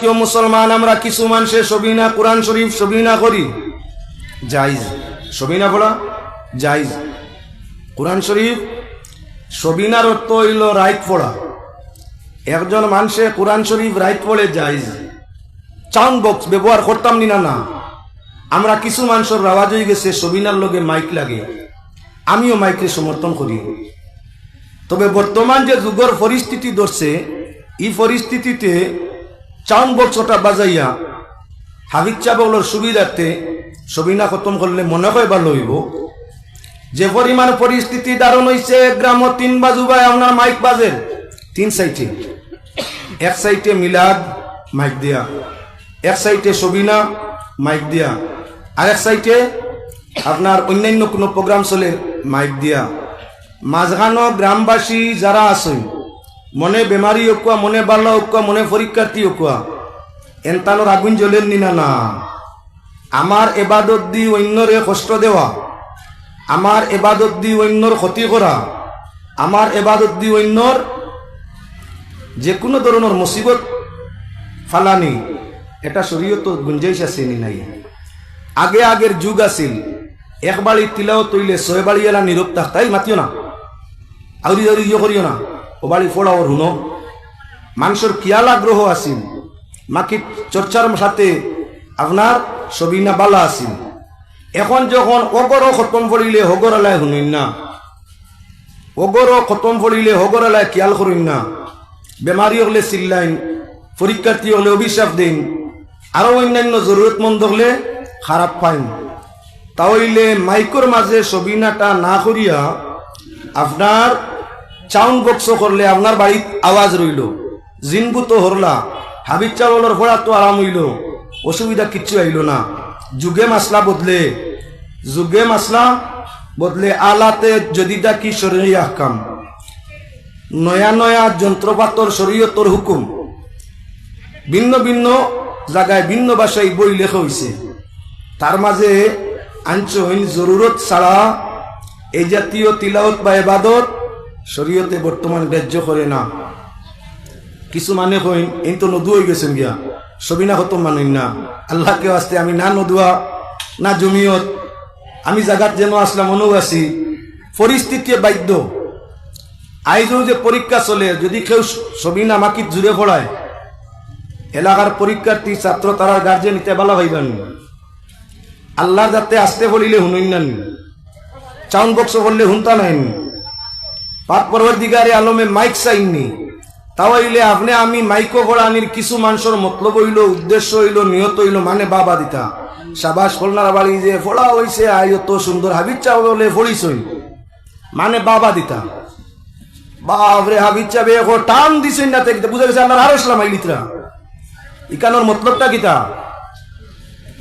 কেউ মুসলমান, আমরা কিছু মানুষে সবিনা, কোরআন শরীফ সবিনা করি। জাইজ সবিনা পড়া জাইজ কোরআন শরীফ সবিনার অর্থ হইল রাইট পড়া। একজন মানুষে কোরআন শরীফ রাইট পড়ে জাইজ সাউন্ড বক্স ব্যবহার করতাম নি না না। আমরা কিছু মানুষের রাওয়াজ হয়ে গেছে, সবিনার লগে মাইক লাগে। আমিও মাইকে সমর্থন করি। তবে বর্তমান যে যুগের পরিস্থিতি ধরছে, এই পরিস্থিতিতে চাউন বক্সটা বাজাইয়া হাবিজ চাবলের সুবিধাতে সবিনা খতম করলে মনে হয় ভালো হইব। যে পরিমাণ পরিস্থিতি দারুণ হইছে, গ্রাম তিন বাজু বাই আপনার মাইক বাজেন তিন সাইটে এক সাইটে মিলাদ, মাইক দিয়া। এক সাইটে সবিনা, মাইক দিয়া। আর এক সাইটে আপনার অন্যান্য কোনো প্রোগ্রাম চলে, মাইক দিয়া। মাঝখানো গ্রামবাসী যারা আছেন মনে বেমারি ওকুয়া মনে বাল্লা ওকুয়া মনে পরীক্ষার্থী ওকুয়া এনতানোর আগুন জ্বলেন নিনা। না আমার এবাদত দি অন্যরে কষ্ট দেওয়া আমার এবাদত দি অন্যর ক্ষতি করা আমার এবাদত দি অন্যর যে কোনো ধরনের মুসিবত ফালানি। এটা শরীয়ত গুঞ্জাইশ আছে নি নাই? আগে আগের যুগ আছিল। এক বাড়ি তিলাও তৈলে ছয় বাড়ি এলা নীরব তাই মাতিও না। আউরি আউরি ইয়ে করিও না? ও বাড়ি ফোড়াও হুনো মানুষের কিয়াল আগ্রহ আছিল। মাকি চর্চার সাথে আপনার সবিনা বালা আছিল। এখন যখন অগর খতম পড়িলে হগর আলায় শুনিন না। অগর খতম পড়িলে হগর আলায় কিয়াল করিন না। বেমারি হলে চিল্লাইন পরীক্ষার্থী হলে অভিশাপ দিন আরও অন্যান্য জরুরতমন্দ হলে খারাপ পাইন তাহলে মাইকর মাঝে সবিনাটা না করিয়া আপনার চাউন বক্স করলে আপনার বাড়িত আওয়াজ রইল। জিনবুতো হরলা হাবিজ চাউলের ভরা তো আরাম হইল। অসুবিধা কিচ্ছু আইল না। যুগে মাসলা বদলে, যুগে মাসলা বদলে আলাতে যদি কি শরীর আহকাম। নয়া নয়া যন্ত্রপাতর শরীয়তর হুকুম। ভিন্ন ভিন্ন জায়গায় ভিন্ন ভাষায় বই লেখা হয়েছে তার মাঝে আঞ্চইন জরুরত ছাড়া এই জাতীয় তিলাওত বা এবাদত শরীয়তে বর্তমান গ্রাহ্য করে না। কিছু মানে কইন, এই তো নদু হয়ে গেছেন গিয়া। সবিনা হতো মানুন না। আল্লাহকে আসতে আমি না নদুয়া, না জমিয়ত, আমি জায়গাত যেন আসলাম অনু আছি পরিস্থিতি বাধ্য। আইজও যে পরীক্ষা চলে, যদি কেউ সবিনা মাকিত জুড়ে পড়ায়, এলাকার পরীক্ষার্থী, ছাত্র তারার গার্জেন ইতে ভালো ভাইবেন আল্লাহ যাতে আসতে বলিলে শুনুন না। চাউন বক্স বললে শুনতা নাই। পাক পরবর্তীকারে আলমে মাইক চাইননি তাও হইলে আপনি আমি মাইকো আনির কিছু মানুষের মতলব হইল, উদ্দেশ্য হইল, নিয়ত হইল মানে বাবা দিতা। সাবাস ফলনার বাড়ি যে ফোড়া হইছে আই তো সুন্দর হাবিজ চা বলে ফড়িছই মানে বাবা দিতা। বাপরে হাবিজ চা বেয়ে টান দিছেন না দেখতে বুঝা গেছে আল্লাহর আরও ইসলাম আইলিতরা ইকানোর মতলবটা কিতা?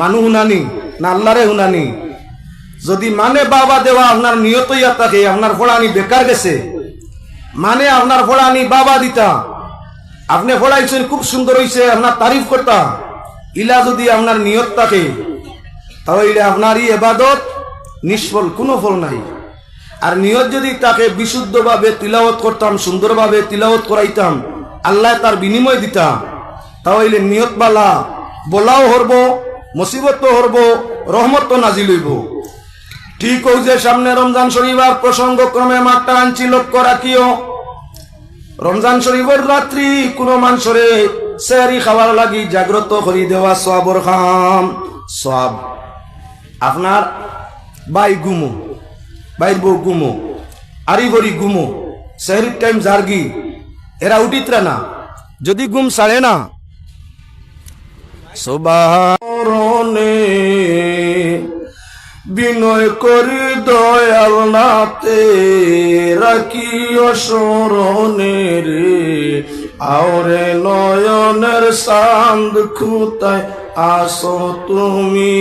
মানু হুনানি, না আল্লাহরে হুনানি। যদি মানে বাবা দেওয়া আপনার নিয়ত ইয়া থাকে, আপনার ফোড়ানি বেকার গেছে মানে আপনার ফোড়ানি বাবা দিতা। আপনি ফোড়াইছেন, খুব সুন্দর হয়েছে আপনার তারিফ করতা। ইলা যদি আপনার নিয়ত থাকে, তাহলে আপনার ই এবাদত নিষ্ফল, কোনো ফল নাই। আর নিয়ত যদি তাকে বিশুদ্ধভাবে তিলাওত করতাম, সুন্দরভাবে তিলাওত করাইতাম, আল্লাহ তার বিনিময় দিতাম তাহলে নিয়ত বালা বলাও হরব মুসিবত হরব রহমত নাজিল হইব। ঠিক হই যে সামনে রমজান শরীফার প্রসঙ্গ ক্রমে মাঠটা আনছি, লক্ষ্য রাখিও। রমজান শরীফের রাত্রি, কোন মানুষরে সেরি খাবার লাগি জাগ্রত করি দেওয়া সবর খাম। সব আপনার বাই গুমো, বাইর বউ গুমো, আরি বরি গুমো, সেহরির টাইম জার্গি, এরা উঠিতরা না, যদি গুম সারে না। সোবারণে বিনয় করি দয়াল নাতে রাখিও স্মরণে রে আওরে নয়নের সান্দ খুতায় আসো তুমি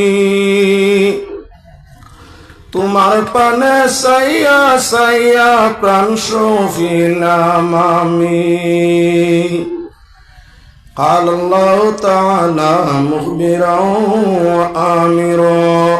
তোমার পানে সাইয়া সাইয়া প্রাণ সফিলাম আমি قال الله تعالى مخبرا وآمرا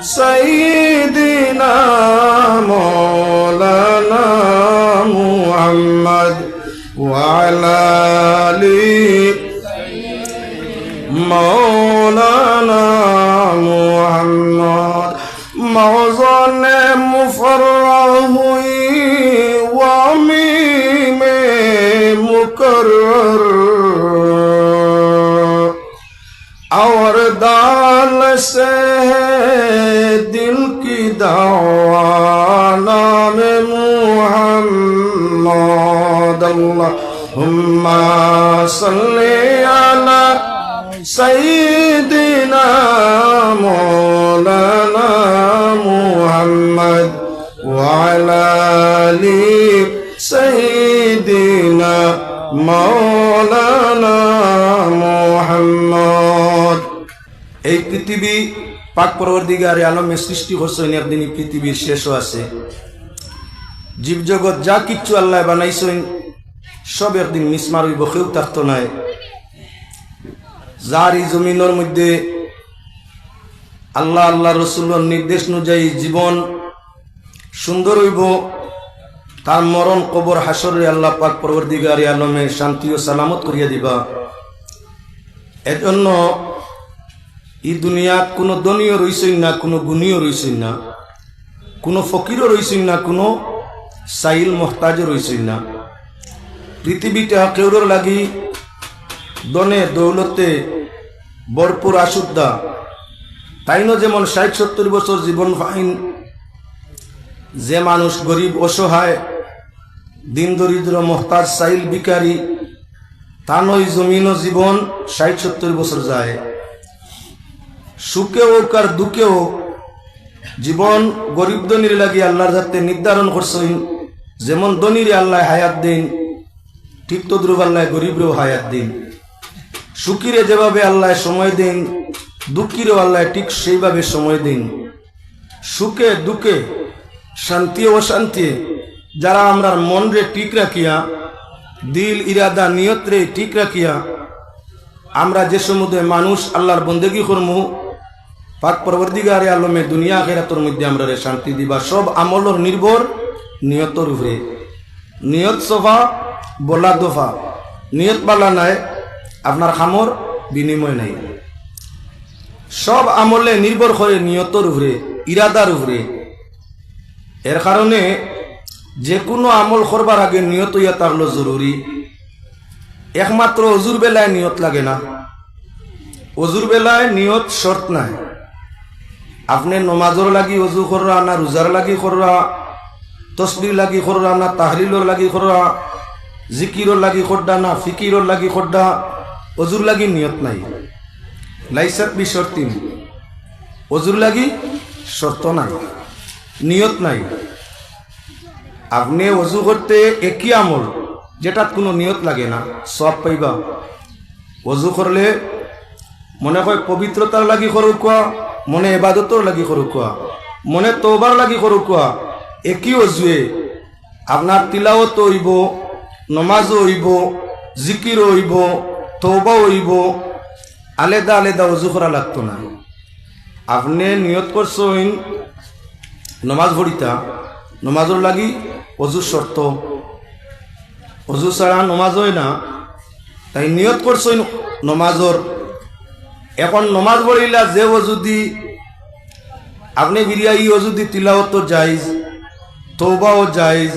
سيدنا مولانا محمد وعلى آله مولانا اللہم صلی علی سیدنا مولانا محمد وعلى آل سيدنا مولانا محمد এই পৃথিবী পাক পরবর্তীকারে আলমে সৃষ্টি করছেন একদিন এই পৃথিবীর শেষও আছে জীবজগৎ যা কিচ্ছু আল্লাহ বানাইছেন সব একদিন মিসমার হইব কেউ থাকতো নাই। যার এই জমিনের মধ্যে আল্লাহ আল্লাহ রসুল্লর নির্দেশ অনুযায়ী জীবন সুন্দর হইব, তার মরণ কবর হাসরে আল্লাহ পাক পরবর্তীকারী আলমে শান্তি ও সালামত করিয়া দিবা। এজন্য এই দুনিয়াত কোনো দনীয় রইছেন না, কোনো গুণীয় রইছেন না, কোনো ফকিরও রইছেন না, কোনো সাইল মহতাজও রইছেন না। পৃথিবীটা কেউর লাগি দনে দৌলতে ভরপুর আসুদ্দা তাইনো যেমন ষাট সত্তর বছর জীবন ফাইন, যে মানুষ গরিব অসহায়, দিন দরিদ্র, মহতাজ, সাইল বিকারী তানই জমিন ও জীবন ষাট সত্তর বছর যায়। সুখে হোক আর দুঃখে হোক জীবন গরিব দনির লাগি আল্লাহর যাতে নির্ধারণ করছেন, যেমন দনির আল্লাহ হায়াত দিন ঠিক তদ্রুপ আল্লাহ গরিবরেও হায়াত দিন। সুখীরে যেভাবে আল্লাহ সময় দিন, দুঃখীরও আল্লাহ ঠিক সেইভাবে সময় দিন। সুখে, দুঃখে, শান্তি অশান্তি যারা আমরা মন রে ঠিক রাখিয়া, দিল, ইরাদা নিয়ত রে ঠিক রাখিয়া, আমরা যে সমুদ্রে মানুষ আল্লাহর বন্দেগি করমু, পাক পরবর্তীগারে আলমে দুনিয়া খেরাতর মধ্যে আমরা রে শান্তি দিবা। সব আমলর নির্ভর নিয়তর উপরে। নিয়ত সফা বলা দফা। নিয়ত বালা নাই, আপনার খামর বিনিময় নাই। সব আমলে নির্ভর করে নিয়তর উপরে, ইরাদার উপরে। এর কারণে যে কোনো আমল করবার আগে নিয়ত ইয়া থাকল জরুরি। একমাত্র অজুর বেলায় নিয়ত লাগে না। অজুর বেলায় নিয়ত শর্ত নাই। আপনি নমাজর লাগি অজু কররা না রোজার লাগি কররা তসবির লাগি কররা না তাহলিলর লাগি কররা জিকিরর লাগি খড্ডা না ফিকিরর লাগি খড্ডা অজুর লাগি নিয়ত নাই। লাইসাত বি শর্তিন অজুর লাগি শর্ত নাই, নিয়ত নাই। আপনি অজু করতে একই আমল, যেটাত কোনো নিয়ত লাগে না, সব পাইবা। অজু করলে মনে হয় পবিত্রতার লাগি করু কোয়া মনে এবাদতর লাগি করু কোয়া মনে তোবার লাগি করু কোয়া একই অজুয়ে আপনার তিলাওত হইব নমাজও হইব জিকির হইব তৌবাও হইব। আলেদা আলেদা অজু করা লাগতো না। আপনি নিয়ত করছেন নমাজ ভরিতা নমাজর লাগি অজু শর্ত। অজু ছাড়া নমাজ হয় না। তাই নিয়ত করছেন নমাজর। এখন নমাজ পড়িলা যে অজুদি আপনি বিরিয়া ই অজুদি তিলাওত জাইজ তৌবাও জাইজ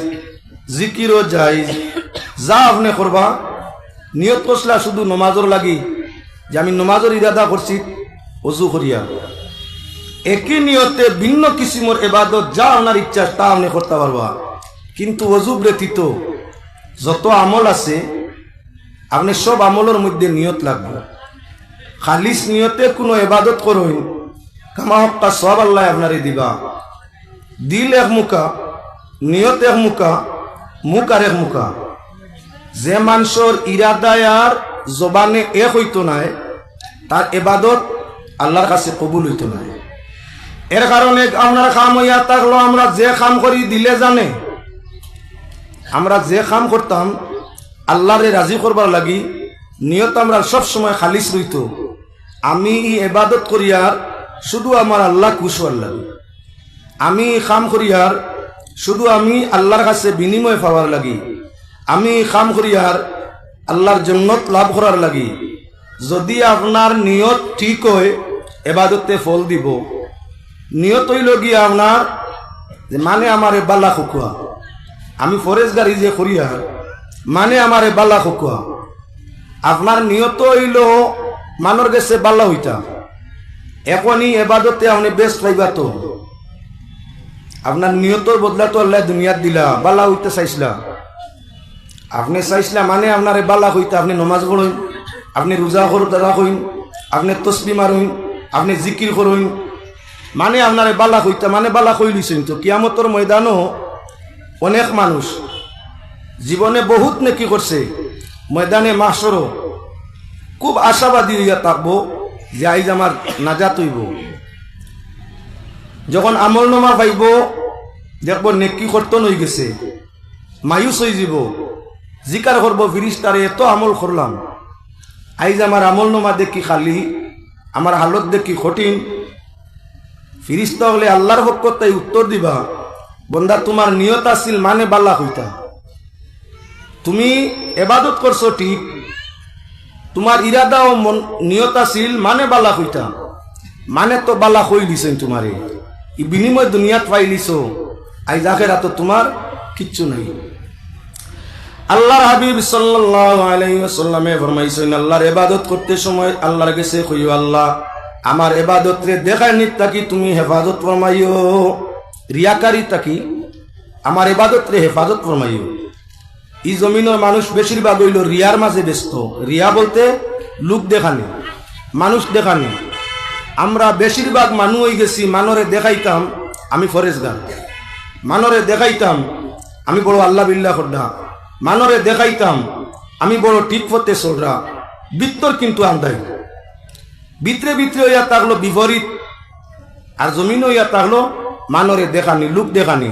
জিকিরও জাইজ যা আপনি করবা, নিয়ত করছিলা শুধু নমাজর লাগি, যে আমি নমাজর ইরাদা করছি অজু করিয়া। একই নিয়তে ভিন্ন কিসিমর এবাদত যা আপনার ইচ্ছা তা আপনি করতে পারবা কিন্তু অজু ব্যতীত যত আমল আছে, আপনি সব আমলের মধ্যে নিয়ত লাগবে। খালিস নিয়তে কোনো এবাদত করুন কামা হক্কা সব আল্লাহ আপনারে দিবা। দিল এক মুখা, নিয়ত এক মুখা, মুখ আর এক মুখা। যে মানুষের ইরাদায় আর জবানে এক হইতো নাই, তার এবাদত আল্লাহর কাছে কবুল হইতো নাই। এর কারণে আপনার কাম হইয়া থাকল, আমরা যে কাম করি দিলে জানে। আমরা যে কাম করতাম, আল্লাহরে রাজি করবার লাগি, নিয়ত আমরা সব সময় খালিস রইত। আমি ই এবাদত করিয়ার শুধু আমার আল্লাহ খুশ হওয়ার লাগে। আমি কাম করিয়ার শুধু আমি আল্লাহর কাছে বিনিময় পাওয়ার লাগি। আমি কাম করিয়ার আল্লাহর জন্নত লাভ করার লাগি। যদি আপনার নিয়ত ঠিক হয়, এবাদতে ফল দিব। নিয়ত হইল গিয়া আপনার যে মানে আমারে বালা খুকুয়া। আমি ফরেজ গাড়ি যে করিয়া মানে আমারে বালা খুকুয়া। আপনার নিয়ত হইল মানর গেছে বালা হইতা। এখনই এবাদতে আপনি বেস্ট পাইবা তো। আপনার নিয়তর বদলা তো আল্লাহ দুনিয়াত দিলা, বালা হইতে চাইছিলা। আপনি চাইছিলা মানে আপনার বালা হইতা আপনি নমাজ পড়ুন আপনি রোজা করুন দাদা কইন, আপনি তসবি মারুন আপনি জিকির করুন। মানে আপনার বালা হইতা মানে বালা কই লিছেন তো? কিয়ামতর ময়দানও অনেক মানুষ জীবনে বহুত নেকি করছে। ময়দানে মাসরও খুব আশাবাদী হইয়া থাকব যে আইজ আমার নাজাত হইব। যখন আমল নমা পাইব, দেখব নেকি কর্তন হয়ে গেছে, মায়ুস হয়ে যাব জিকার করব, ফিরিস্তারে এত আমল করলাম। আইজ আমার আমল নমা দেখি খালি, আমার হালত দেখি কঠিন। ফিরিস্তা হলে আল্লাহর পক্ষ তাই উত্তর দিবা। বন্দা, তোমার নিয়ত আছিল মানে বাল্লা হইতা। তুমি এবাদত করছ ঠিক, তোমার ইরাদা ও নিয়ত আছিল মানে বালা হইতা। মানে তো বালা হই দিছেন তোমারে। বিনিময় দুনিয়াত পাই লিছো আই জাকেরা তো তোমার কিচ্ছু নাই। আল্লাহর হাবিব ওয়াসাল্লামে ফরমাইছেন, আল্লাহর এবাদত করতে সময় আল্লাহর কাছে কইও আল্লাহ। আমার ইবাদত রে দেখায় নিত তাকি তুমি হেফাজত ফরমাইও? রিয়াকারি তাকি আমার ইবাদত রে হেফাজত ফরমাইও। ই জমিনের মানুষ বেশিরভাগ হইল রিয়ার মাঝে ব্যস্ত। রিয়া বলতে লোক দেখানি, মানুষ দেখানি। আমরা বেশিরভাগ মানুষ হয়ে গেছি, মানরে দেখাইতাম, আমি ফরেজ গান মানরে দেখাইতাম, আমি বড় আল্লাহ বিল্লাহ খড্ডা। মানরে দেখাইতাম, আমি বড় ঠিক পথে চলরা বিত্তর কিন্তু আন্দাই বিত্রে বিত্রে হইয়া থাকল বিপরীত, আর জমিন হইয়া থাকল মানরে দেখানি লুক দেখানি।